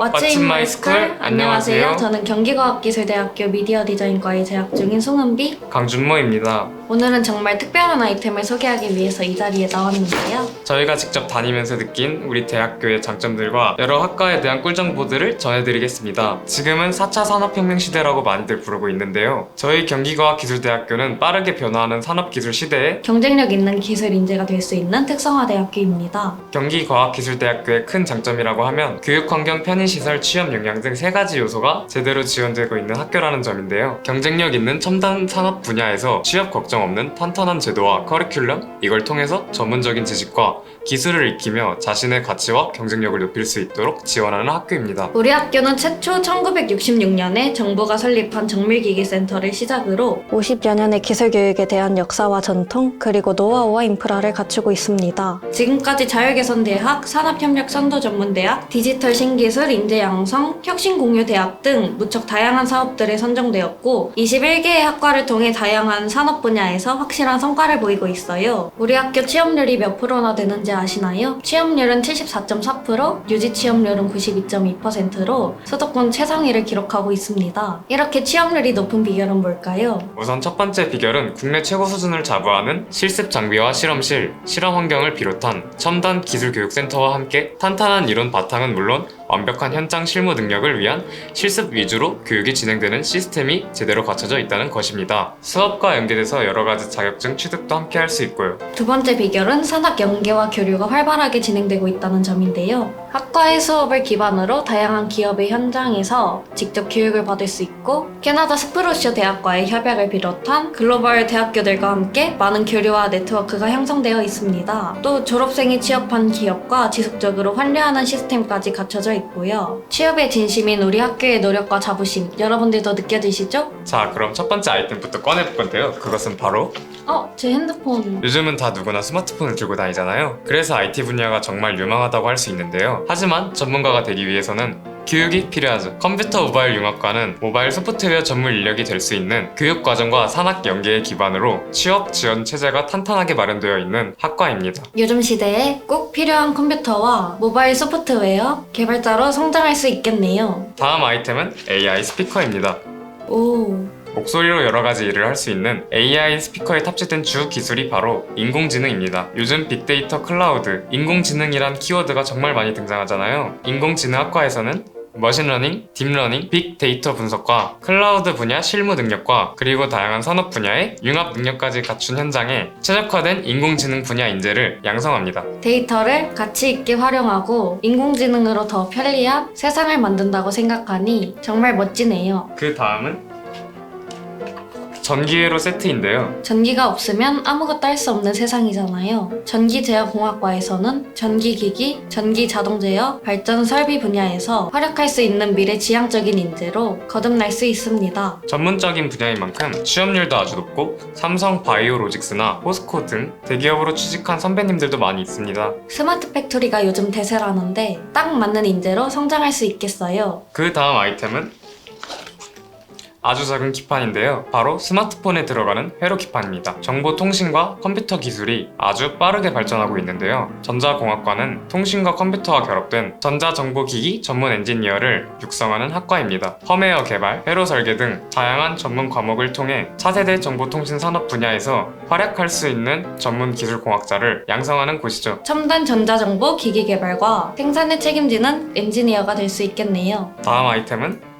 My school? 안녕하세요. 저는 경기과학기술대학교 미디어 디자인과에 재학 중인 송은비. 강준모입니다. 오늘은 정말 특별한 아이템을 소개하기 위해서 이 자리에 나왔는데요. 저희가 직접 다니면서 느낀 우리 대학교의 장점들과 여러 학과에 대한 꿀정보들을 전해드리겠습니다. 지금은 4차 산업혁명 시대라고 많이들 부르고 있는데요. 저희 경기과학기술대학교는 빠르게 변화하는 산업기술 시대에 경쟁력 있는 기술 인재가 될 수 있는 특성화대학교입니다. 경기과학기술대학교의 큰 장점이라고 하면 교육 환경, 편의 시설, 취업 역량 등 세 가지 요소가 제대로 지원되고 있는 학교라는 점인데요. 경쟁력 있는 첨단 산업 분야에서 취업 걱정 없는 탄탄한 제도와 커리큘럼, 이걸 통해서 전문적인 지식과 기술을 익히며 자신의 가치와 경쟁력을 높일 수 있도록 지원하는 학교입니다. 우리 학교는 최초 1966년에 정부가 설립한 정밀기기센터를 시작으로 50여 년의 기술교육에 대한 역사와 전통 그리고 노하우와 인프라를 갖추고 있습니다. 지금까지 자율개선대학, 산업협력선도전문대학, 디지털 신기술, 인재 양성, 혁신 공유 대학 등 무척 다양한 사업들에 선정되었고 21개의 학과를 통해 다양한 산업 분야에서 확실한 성과를 보이고 있어요. 우리 학교 취업률이 몇 프로나 되는지 아시나요? 취업률은 74.4%, 유지 취업률은 92.2%로 수도권 최상위를 기록하고 있습니다. 이렇게 취업률이 높은 비결은 뭘까요? 우선 첫 번째 비결은 국내 최고 수준을 자부하는 실습 장비와 실험실, 실험 환경을 비롯한 첨단 기술 교육센터와 함께 탄탄한 이론 바탕은 물론 완벽한 현장 실무 능력을 위한 실습 위주로 교육이 진행되는 시스템이 제대로 갖춰져 있다는 것입니다. 수업과 연계돼서 여러 가지 자격증 취득도 함께 할 수 있고요. 두 번째 비결은 산학 연계와 교류가 활발하게 진행되고 있다는 점인데요. 학과의 수업을 기반으로 다양한 기업의 현장에서 직접 교육을 받을 수 있고 캐나다 스프로쇼 대학과의 협약을 비롯한 글로벌 대학교들과 함께 많은 교류와 네트워크가 형성되어 있습니다. 또 졸업생이 취업한 기업과 지속적으로 환류하는 시스템까지 갖춰져 있고요. 취업에 진심인 우리 학교의 노력과 자부심 여러분들도 느껴지시죠? 자, 그럼 첫 번째 아이템부터 꺼내볼 건데요. 그것은 바로 어, 제 핸드폰 요즘은 다 누구나 스마트폰을 들고 다니잖아요. 그래서 IT 분야가 정말 유망하다고 할 수 있는데요. 하지만 전문가가 되기 위해서는 교육이 필요하죠. 컴퓨터 모바일 융합과는 모바일 소프트웨어 전문 인력이 될 수 있는 교육 과정과 산학 연계의 기반으로 취업 지원 체제가 탄탄하게 마련되어 있는 학과입니다. 요즘 시대에 꼭 필요한 컴퓨터와 모바일 소프트웨어 개발자로 성장할 수 있겠네요. 다음 아이템은 AI 스피커입니다. 오, 목소리로 여러 가지 일을 할 수 있는 AI 스피커에 탑재된 주 기술이 바로 인공지능입니다. 요즘 빅데이터 클라우드, 인공지능이란 키워드가 정말 많이 등장하잖아요. 인공지능학과에서는 머신러닝, 딥러닝, 빅데이터 분석과 클라우드 분야 실무 능력과 그리고 다양한 산업 분야의 융합 능력까지 갖춘 현장에 최적화된 인공지능 분야 인재를 양성합니다. 데이터를 가치 있게 활용하고 인공지능으로 더 편리한 세상을 만든다고 생각하니 정말 멋지네요. 그 다음은 전기회로 세트인데요. 전기가 없으면 아무것도 할 수 없는 세상이잖아요. 전기제어공학과에서는 전기기기, 전기자동제어, 발전 설비 분야에서 활약할 수 있는 미래 지향적인 인재로 거듭날 수 있습니다. 전문적인 분야인 만큼 취업률도 아주 높고 삼성 바이오로직스나 포스코 등 대기업으로 취직한 선배님들도 많이 있습니다. 스마트 팩토리가 요즘 대세라는데 딱 맞는 인재로 성장할 수 있겠어요. 그 다음 아이템은 아주 작은 기판인데요. 바로 스마트폰에 들어가는 회로 기판입니다. 정보통신과 컴퓨터 기술이 아주 빠르게 발전하고 있는데요. 전자공학과는 통신과 컴퓨터와 결합된 전자정보기기 전문 엔지니어를 육성하는 학과입니다. 펌웨어 개발, 회로 설계 등 다양한 전문 과목을 통해 차세대 정보통신 산업 분야에서 활약할 수 있는 전문 기술공학자를 양성하는 곳이죠. 첨단 전자정보 기기 개발과 생산을 책임지는 엔지니어가 될 수 있겠네요. 다음 아이템은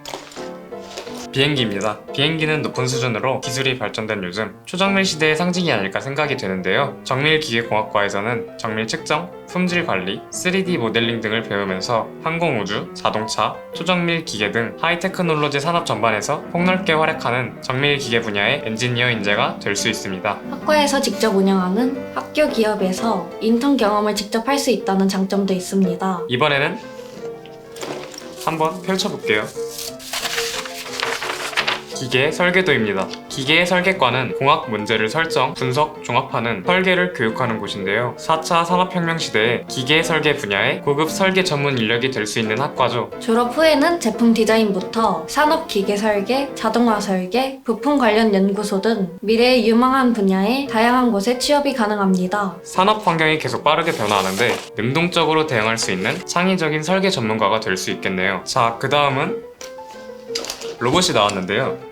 비행기입니다. 비행기는 높은 수준으로 기술이 발전된 요즘 초정밀 시대의 상징이 아닐까 생각이 되는데요. 정밀기계공학과에서는 정밀 측정, 품질 관리, 3D 모델링 등을 배우면서 항공우주, 자동차, 초정밀 기계 등 하이테크놀로지 산업 전반에서 폭넓게 활약하는 정밀 기계 분야의 엔지니어 인재가 될 수 있습니다. 학과에서 직접 운영하는 학교 기업에서 인턴 경험을 직접 할 수 있다는 장점도 있습니다. 이번에는 한번 펼쳐볼게요. 기계 설계도입니다. 기계 설계과는 공학 문제를 설정, 분석, 종합하는 설계를 교육하는 곳인데요. 4차 산업혁명 시대에 기계 설계 분야의 고급 설계 전문 인력이 될 수 있는 학과죠. 졸업 후에는 제품 디자인부터 산업 기계 설계, 자동화 설계, 부품 관련 연구소 등 미래의 유망한 분야의 다양한 곳에 취업이 가능합니다. 산업 환경이 계속 빠르게 변화하는데 능동적으로 대응할 수 있는 창의적인 설계 전문가가 될 수 있겠네요. 자, 그 다음은 로봇이 나왔는데요.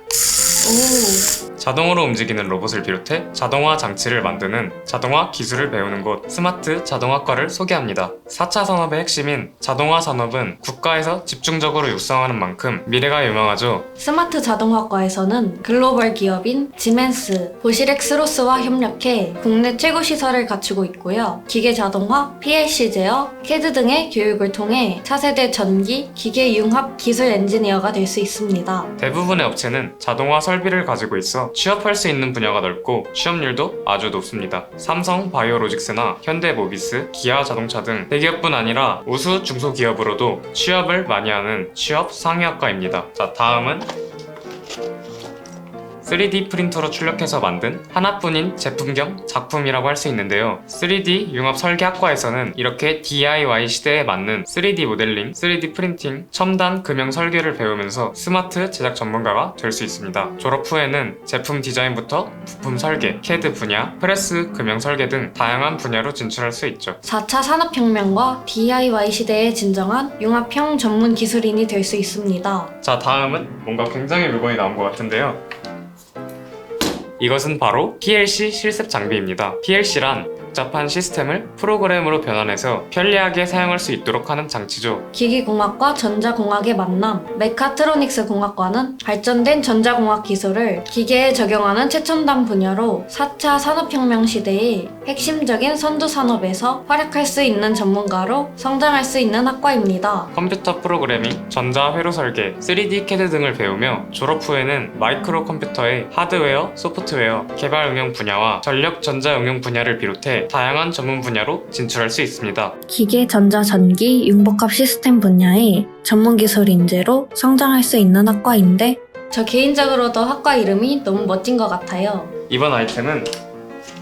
오, 자동으로 움직이는 로봇을 비롯해 자동화 장치를 만드는 자동화 기술을 배우는 곳 스마트 자동화과를 소개합니다. 4차 산업의 핵심인 자동화 산업은 국가에서 집중적으로 육성하는 만큼 미래가 유망하죠. 스마트 자동화과에서는 글로벌 기업인 지멘스, 보시렉스로스와 협력해 국내 최고 시설을 갖추고 있고요. 기계 자동화, PLC 제어, CAD 등의 교육을 통해 차세대 전기, 기계 융합 기술 엔지니어가 될 수 있습니다. 대부분의 업체는 자동화 설비를 가지고 있어 취업할 수 있는 분야가 넓고 취업률도 아주 높습니다. 삼성 바이오로직스나 현대모비스, 기아 자동차 등 대기업뿐 아니라 우수 중소기업으로도 취업을 많이 하는 취업 상위학과입니다. 자, 다음은 3D 프린터로 출력해서 만든 하나뿐인 제품 겸 작품이라고 할 수 있는데요. 3D 융합 설계학과에서는 이렇게 DIY 시대에 맞는 3D 모델링, 3D 프린팅, 첨단 금형 설계를 배우면서 스마트 제작 전문가가 될 수 있습니다. 졸업 후에는 제품 디자인부터 부품 설계, CAD 분야, 프레스 금형 설계 등 다양한 분야로 진출할 수 있죠. 4차 산업혁명과 DIY 시대의 진정한 융합형 전문 기술인이 될 수 있습니다. 자, 다음은 뭔가 굉장히 물건이 나온 것 같은데요. 이것은 바로 PLC 실습 장비입니다. PLC란 복잡한 시스템을 프로그램으로 변환해서 편리하게 사용할 수 있도록 하는 장치죠. 기기공학과 전자공학의 만남, 메카트로닉스 공학과는 발전된 전자공학 기술을 기계에 적용하는 최첨단 분야로 4차 산업혁명 시대의 핵심적인 선두 산업에서 활약할 수 있는 전문가로 성장할 수 있는 학과입니다. 컴퓨터 프로그래밍, 전자 회로 설계, 3D CAD 등을 배우며 졸업 후에는 마이크로 컴퓨터의 하드웨어, 소프트웨어, 개발 응용 분야와 전력 전자 응용 분야를 비롯해 다양한 전문 분야로 진출할 수 있습니다. 기계, 전자, 전기, 융복합 시스템 분야의 전문 기술 인재로 성장할 수 있는 학과인데 저 개인적으로도 학과 이름이 너무 멋진 것 같아요. 이번 아이템은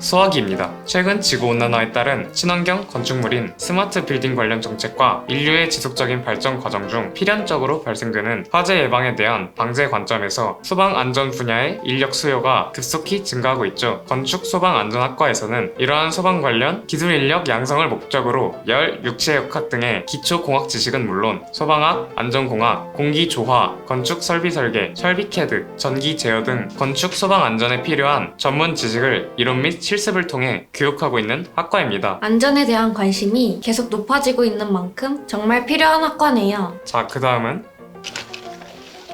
소화기입니다. 최근 지구온난화에 따른 친환경 건축물인 스마트 빌딩 관련 정책과 인류의 지속적인 발전 과정 중 필연적으로 발생되는 화재 예방에 대한 방제 관점에서 소방 안전 분야의 인력 수요가 급속히 증가하고 있죠. 건축 소방 안전학과에서는 이러한 소방 관련 기술 인력 양성을 목적으로 열, 육체 역학 등의 기초 공학 지식은 물론 소방학, 안전공학, 공기 조화, 건축 설비 설계, 설비 캐드, 전기 제어 등 건축 소방 안전에 필요한 전문 지식을 이론 및 실습을 통해 교육하고 있는 학과입니다. 안전에 대한 관심이 계속 높아지고 있는 만큼 정말 필요한 학과네요. 자, 그 다음은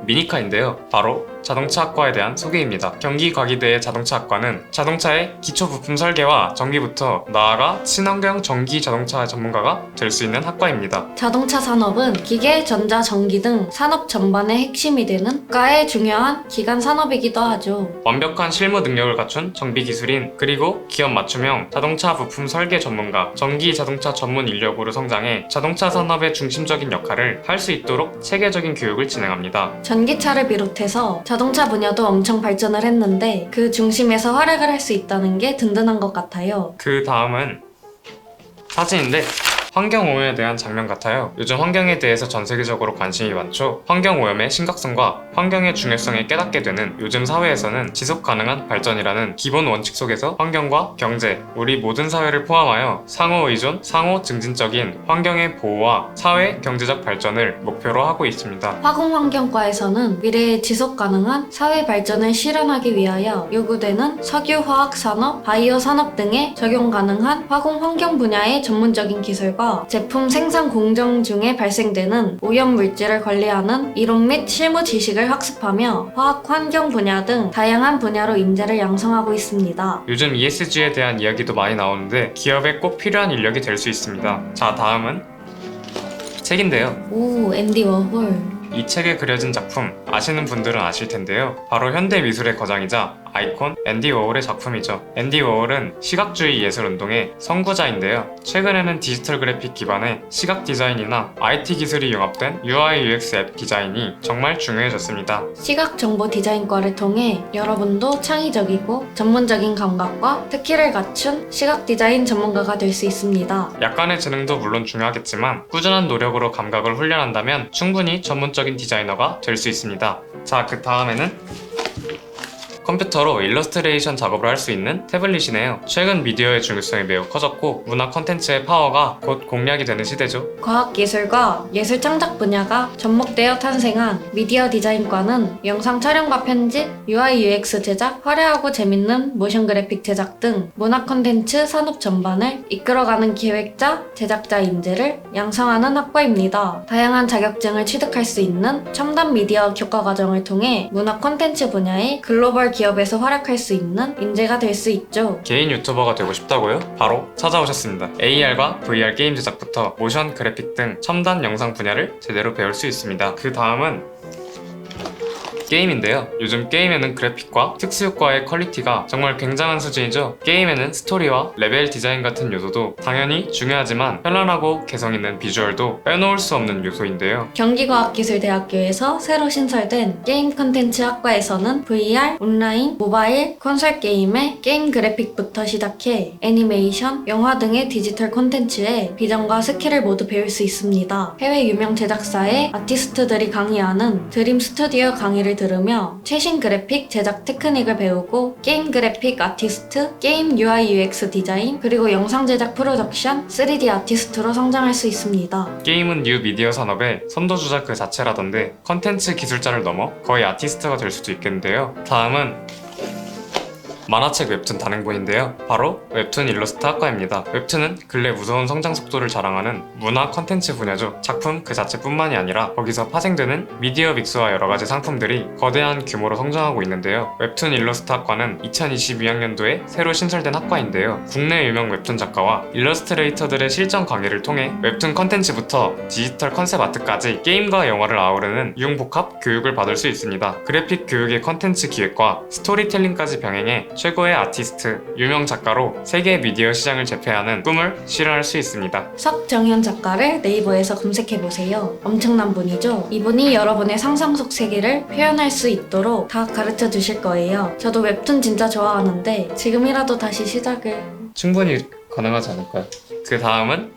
미니카인데요. 바로 자동차학과에 대한 소개입니다. 경기과기대의 자동차학과는 자동차의 기초 부품 설계와 전기부터 나아가 친환경 전기 자동차 전문가가 될 수 있는 학과입니다. 자동차 산업은 기계, 전자, 전기 등 산업 전반의 핵심이 되는 국가의 중요한 기간 산업이기도 하죠. 완벽한 실무 능력을 갖춘 정비 기술인 그리고 기업 맞춤형 자동차 부품 설계 전문가, 전기 자동차 전문 인력으로 성장해 자동차 산업의 중심적인 역할을 할 수 있도록 체계적인 교육을 진행합니다. 전기차를 비롯해서 자동차 분야도 엄청 발전을 했는데 그 중심에서 활약을 할 수 있다는 게 든든한 것 같아요. 그 다음은 사진인데 환경오염에 대한 장면 같아요. 요즘 환경에 대해서 전 세계적으로 관심이 많죠. 환경오염의 심각성과 환경의 중요성에 깨닫게 되는 요즘 사회에서는 지속 가능한 발전이라는 기본 원칙 속에서 환경과 경제, 우리 모든 사회를 포함하여 상호 의존, 상호 증진적인 환경의 보호와 사회 경제적 발전을 목표로 하고 있습니다. 화공환경과에서는 미래의 지속 가능한 사회 발전을 실현하기 위하여 요구되는 석유 화학 산업, 바이오 산업 등에 적용 가능한 화공 환경 분야의 전문적인 기술과 제품 생산 공정 중에 발생되는 오염 물질을 관리하는 이론 및 실무 지식을 학습하며 화학 환경 분야 등 다양한 분야로 인재를 양성하고 있습니다. 요즘 ESG에 대한 이야기도 많이 나오는데 기업에 꼭 필요한 인력이 될 수 있습니다. 자, 다음은 책인데요. 오, 앤디 워홀. 이 책에 그려진 작품 아시는 분들은 아실 텐데요. 바로 현대 미술의 거장이자 아이콘 앤디 워홀의 작품이죠. 앤디 워홀은 시각주의 예술 운동의 선구자인데요. 최근에는 디지털 그래픽 기반의 시각 디자인이나 IT 기술이 융합된 UI UX 앱 디자인이 정말 중요해졌습니다. 시각 정보 디자인과를 통해 여러분도 창의적이고 전문적인 감각과 특기를 갖춘 시각 디자인 전문가가 될 수 있습니다. 약간의 재능도 물론 중요하겠지만 꾸준한 노력으로 감각을 훈련한다면 충분히 전문적인 디자이너가 될 수 있습니다. 자, 그 다음에는 컴퓨터로 일러스트레이션 작업을 할 수 있는 태블릿이네요. 최근 미디어의 중요성이 매우 커졌고 문화 콘텐츠의 파워가 곧 공략이 되는 시대죠. 과학기술과 예술 창작 분야가 접목되어 탄생한 미디어 디자인과는 영상 촬영과 편집, UI UX 제작, 화려하고 재밌는 모션 그래픽 제작 등 문화 콘텐츠 산업 전반을 이끌어가는 기획자, 제작자 인재를 양성하는 학과입니다. 다양한 자격증을 취득할 수 있는 첨단 미디어 교과 과정을 통해 문화 콘텐츠 분야의 글로벌 기업에서 활약할 수 있는 인재가 될 수 있죠. 개인 유튜버가 되고 싶다고요? 바로 찾아오셨습니다. AR과 VR 게임 제작부터 모션 그래픽 등 첨단 영상 분야를 제대로 배울 수 있습니다. 그 다음은 게임인데요. 요즘 게임에는 그래픽과 특수효과의 퀄리티가 정말 굉장한 수준이죠. 게임에는 스토리와 레벨 디자인 같은 요소도 당연히 중요하지만 편안하고 개성 있는 비주얼도 빼놓을 수 없는 요소인데요. 경기과학기술대학교에서 새로 신설된 게임 컨텐츠 학과에서는 VR, 온라인, 모바일, 콘솔 게임의 게임 그래픽부터 시작해 애니메이션, 영화 등의 디지털 콘텐츠에 비전과 스킬을 모두 배울 수 있습니다. 해외 유명 제작사의 아티스트들이 강의하는 드림 스튜디오 강의를 들으며 최신 그래픽 제작 테크닉을 배우고 게임 그래픽 아티스트, 게임 UI UX 디자인, 그리고 영상 제작 프로덕션, 3D 아티스트로 성장할 수 있습니다. 게임은 뉴 미디어 산업의 선도주자 그 자체라던데 컨텐츠 기술자를 넘어 거의 아티스트가 될 수도 있겠는데요. 다음은 만화책 웹툰 단행본인데요. 바로 웹툰 일러스트 학과입니다. 웹툰은 근래 무서운 성장 속도를 자랑하는 문화 컨텐츠 분야죠. 작품 그 자체뿐만이 아니라 거기서 파생되는 미디어 믹스와 여러 가지 상품들이 거대한 규모로 성장하고 있는데요. 웹툰 일러스트 학과는 2022학년도에 새로 신설된 학과인데요. 국내 유명 웹툰 작가와 일러스트레이터들의 실전 강의를 통해 웹툰 컨텐츠부터 디지털 컨셉 아트까지 게임과 영화를 아우르는 융복합 교육을 받을 수 있습니다. 그래픽 교육의 컨텐츠 기획과 스토리텔링까지 병행해 최고의 아티스트, 유명 작가로 세계 미디어 시장을 제패하는 꿈을 실현할 수 있습니다. 석정현 작가를 네이버에서 검색해보세요. 엄청난 분이죠? 이분이 여러분의 상상 속 세계를 표현할 수 있도록 다 가르쳐 주실 거예요. 저도 웹툰 진짜 좋아하는데 지금이라도 다시 시작을. 충분히 가능하지 않을까요? 그 다음은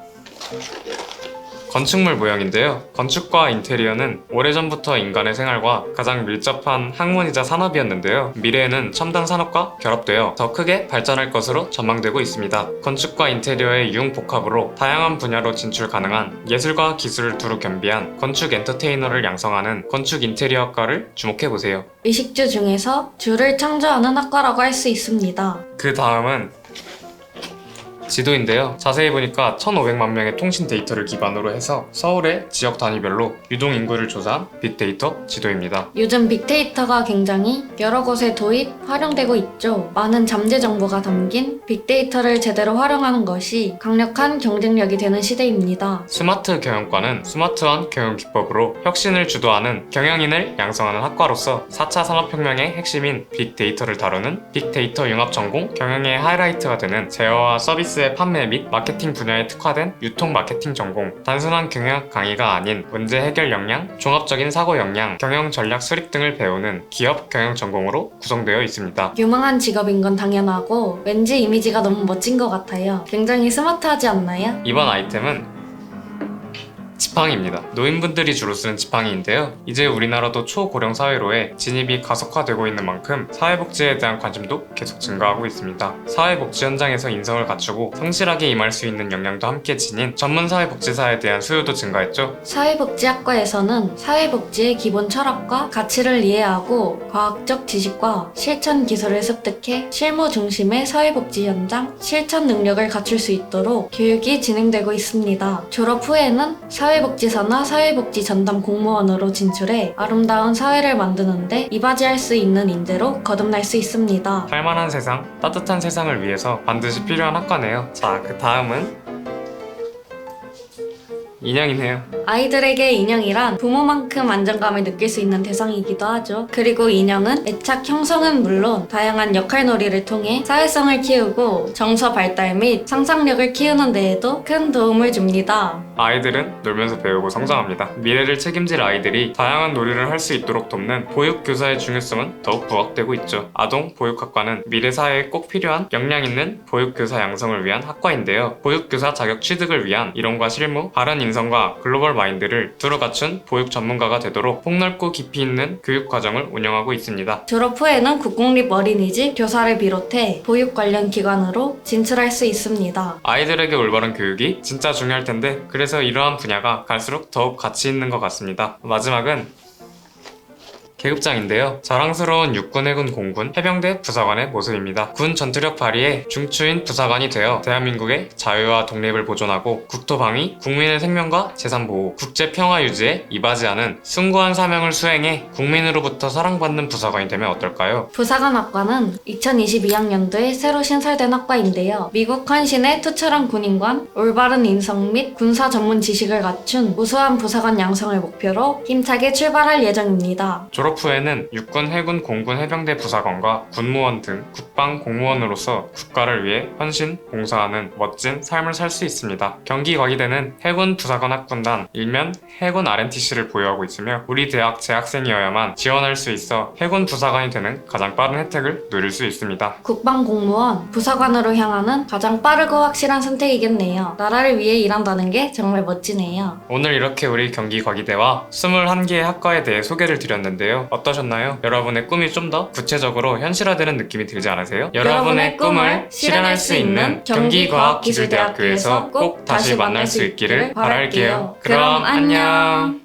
건축물 모형인데요. 건축과 인테리어는 오래전부터 인간의 생활과 가장 밀접한 학문이자 산업이었는데요. 미래에는 첨단 산업과 결합되어 더 크게 발전할 것으로 전망되고 있습니다. 건축과 인테리어의 융복합으로 다양한 분야로 진출 가능한 예술과 기술을 두루 겸비한 건축 엔터테이너를 양성하는 건축 인테리어학과를 주목해보세요. 의식주 중에서 주를 창조하는 학과라고 할 수 있습니다. 그 다음은 지도인데요. 자세히 보니까 1,500만 명의 통신 데이터를 기반으로 해서 서울의 지역 단위별로 유동 인구를 조사한 빅데이터 지도입니다. 요즘 빅데이터가 굉장히 여러 곳에 도입, 활용되고 있죠. 많은 잠재 정보가 담긴 빅데이터를 제대로 활용하는 것이 강력한 경쟁력이 되는 시대입니다. 스마트 경영과는 스마트한 경영 기법으로 혁신을 주도하는 경영인을 양성하는 학과로서 4차 산업혁명의 핵심인 빅데이터를 다루는 빅데이터 융합 전공 경영의 하이라이트가 되는 제어와 서비스 의 판매 및 마케팅 분야에 특화된 유통 마케팅 전공 단순한 경영 강의가 아닌 문제 해결 역량, 종합적인 사고 역량, 경영 전략 수립 등을 배우는 기업 경영 전공으로 구성되어 있습니다. 유망한 직업인 건 당연하고 왠지 이미지가 너무 멋진 것 같아요. 굉장히 스마트하지 않나요? 이번 아이템은 지팡이입니다. 노인분들이 주로 쓰는 지팡이인데요. 이제 우리나라도 초고령 사회로의 진입이 가속화되고 있는 만큼 사회복지에 대한 관심도 계속 증가하고 있습니다. 사회복지 현장에서 인성을 갖추고 성실하게 임할 수 있는 역량도 함께 지닌 전문 사회복지사에 대한 수요도 증가했죠. 사회복지학과에서는 사회복지의 기본 철학과 가치를 이해하고 과학적 지식과 실천 기술을 습득해 실무 중심의 사회복지 현장 실천 능력을 갖출 수 있도록 교육이 진행되고 있습니다. 졸업 후에는 사회 복지사나 사회복지 전담 공무원으로 진출해 아름다운 사회를 만드는데 이바지할 수 있는 인재로 거듭날 수 있습니다. 살만한 세상, 따뜻한 세상을 위해서 반드시 필요한 학과네요. 자, 그 다음은 인형이네요. 아이들에게 인형이란 부모만큼 안정감을 느낄 수 있는 대상이기도 하죠. 그리고 인형은 애착 형성은 물론 다양한 역할놀이를 통해 사회성을 키우고 정서 발달 및 상상력을 키우는 데에도 큰 도움을 줍니다. 아이들은 놀면서 배우고 성장합니다. 미래를 책임질 아이들이 다양한 놀이를 할 수 있도록 돕는 보육교사의 중요성은 더욱 부각되고 있죠. 아동 보육학과는 미래 사회에 꼭 필요한 역량 있는 보육교사 양성을 위한 학과인데요. 보육교사 자격 취득을 위한 이론과 실무, 바른 인 성과 글로벌 마인드를 두루 갖춘 보육 전문가가 되도록 폭넓고 깊이 있는 교육 과정을 운영하고 있습니다. 졸업 후에는 국공립 어린이집 교사를 비롯해 보육 관련 기관으로 진출할 수 있습니다. 아이들에게 올바른 교육이 진짜 중요할 텐데 그래서 이러한 분야가 갈수록 더욱 가치 있는 것 같습니다. 마지막은 계급장인데요. 자랑스러운 육군, 해군, 공군, 해병대 부사관의 모습입니다. 군 전투력 발휘에 중추인 부사관이 되어 대한민국의 자유와 독립을 보존하고 국토 방위, 국민의 생명과 재산 보호, 국제 평화 유지에 이바지하는 숭고한 사명을 수행해 국민으로부터 사랑받는 부사관이 되면 어떨까요? 부사관학과는 2022학년도에 새로 신설된 학과인데요. 미국 헌신의 투철한 군인관, 올바른 인성 및 군사 전문 지식을 갖춘 우수한 부사관 양성을 목표로 힘차게 출발할 예정입니다. 졸업 후에는 육군, 해군, 공군, 해병대 부사관과 군무원 등 국방 공무원으로서 국가를 위해 헌신, 봉사하는 멋진 삶을 살 수 있습니다. 경기 과기대는 해군 부사관 학군단 일면 해군 RNTC를 보유하고 있으며 우리 대학 재학생이어야만 지원할 수 있어 해군 부사관이 되는 가장 빠른 혜택을 누릴 수 있습니다. 국방 공무원, 부사관으로 향하는 가장 빠르고 확실한 선택이겠네요. 나라를 위해 일한다는 게 정말 멋지네요. 오늘 이렇게 우리 경기 과기대와 21개의 학과에 대해 소개를 드렸는 데요. 어떠셨나요? 여러분의 꿈이 좀 더 구체적으로 현실화되는 느낌이 들지 않으세요? 여러분의 꿈을 실현할 수 있는 경기과학기술대학교에서 꼭 다시 만날 수 있기를 바랄게요. 그럼 안녕!